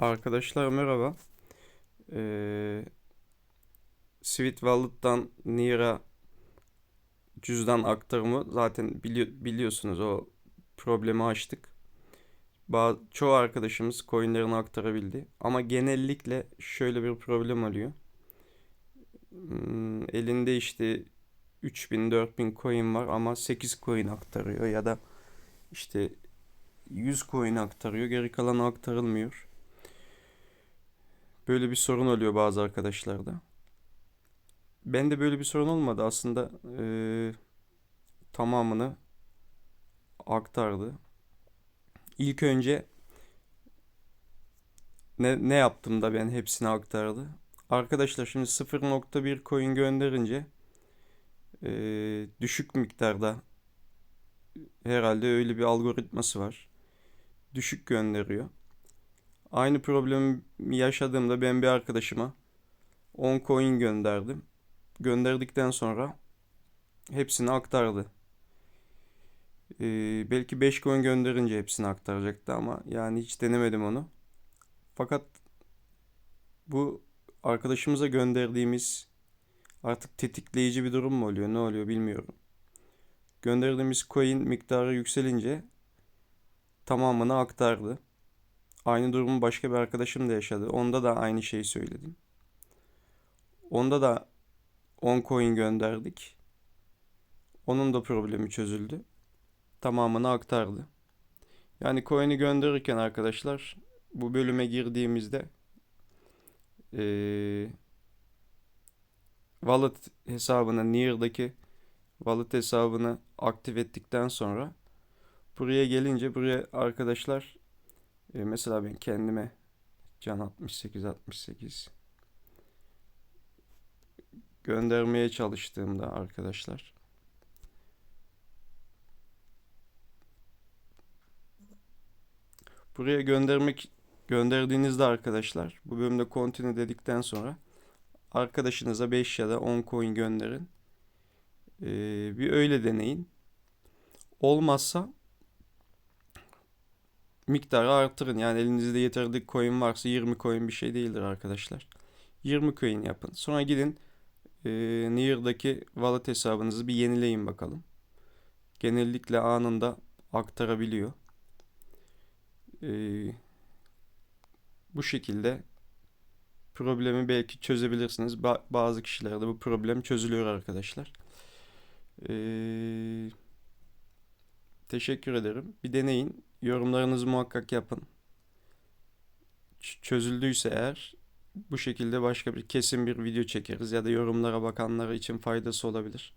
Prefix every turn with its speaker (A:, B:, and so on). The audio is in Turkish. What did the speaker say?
A: Arkadaşlar merhaba. Ee, Sweet Wallet'tan Nira cüzdan aktarımı zaten bili- biliyorsunuz o problemi aştık. Ba- çoğu arkadaşımız coinlerini aktarabildi. Ama genellikle şöyle bir problem oluyor. Hmm, elinde işte 3000 4000 coin var ama 8 coin aktarıyor ya da işte 100 coin aktarıyor, geri kalanı aktarılmıyor. Böyle bir sorun oluyor bazı arkadaşlarda. Ben de böyle bir sorun olmadı. Aslında eee, tamamını aktardı. İlk önce ne, ne yaptım da ben hepsini aktardı. Arkadaşlar şimdi 0.1 coin gönderince eee, düşük miktarda herhalde öyle bir algoritması var. Düşük gönderiyor. Aynı problemi yaşadığımda ben bir arkadaşıma 10 coin gönderdim. Gönderdikten sonra hepsini aktardı. Ee, belki 5 coin gönderince hepsini aktaracaktı ama yani hiç denemedim onu. Fakat bu arkadaşımıza gönderdiğimiz artık tetikleyici bir durum mu oluyor, ne oluyor bilmiyorum. Gönderdiğimiz coin miktarı yükselince tamamını aktardı. Aynı durumu başka bir arkadaşım da yaşadı. Onda da aynı şeyi söyledim. Onda da 10 coin gönderdik. Onun da problemi çözüldü. Tamamını aktardı. Yani coin'i gönderirken arkadaşlar bu bölüme girdiğimizde eee wallet hesabını Near'daki wallet hesabını aktif ettikten sonra buraya gelince buraya arkadaşlar e, mesela ben kendime can 68 68 göndermeye çalıştığımda arkadaşlar buraya göndermek gönderdiğinizde arkadaşlar bu bölümde continue dedikten sonra arkadaşınıza 5 ya da 10 coin gönderin. Ee, bir öyle deneyin. Olmazsa miktarı artırın. Yani elinizde yeterli coin varsa 20 coin bir şey değildir arkadaşlar. 20 coin yapın. Sonra gidin e, Near'daki wallet hesabınızı bir yenileyin bakalım. Genellikle anında aktarabiliyor. E, bu şekilde problemi belki çözebilirsiniz. Ba- bazı kişilerde bu problem çözülüyor arkadaşlar. E, teşekkür ederim. Bir deneyin. Yorumlarınızı muhakkak yapın. Ç- Çözüldüyse eğer bu şekilde başka bir kesin bir video çekeriz ya da yorumlara bakanlar için faydası olabilir.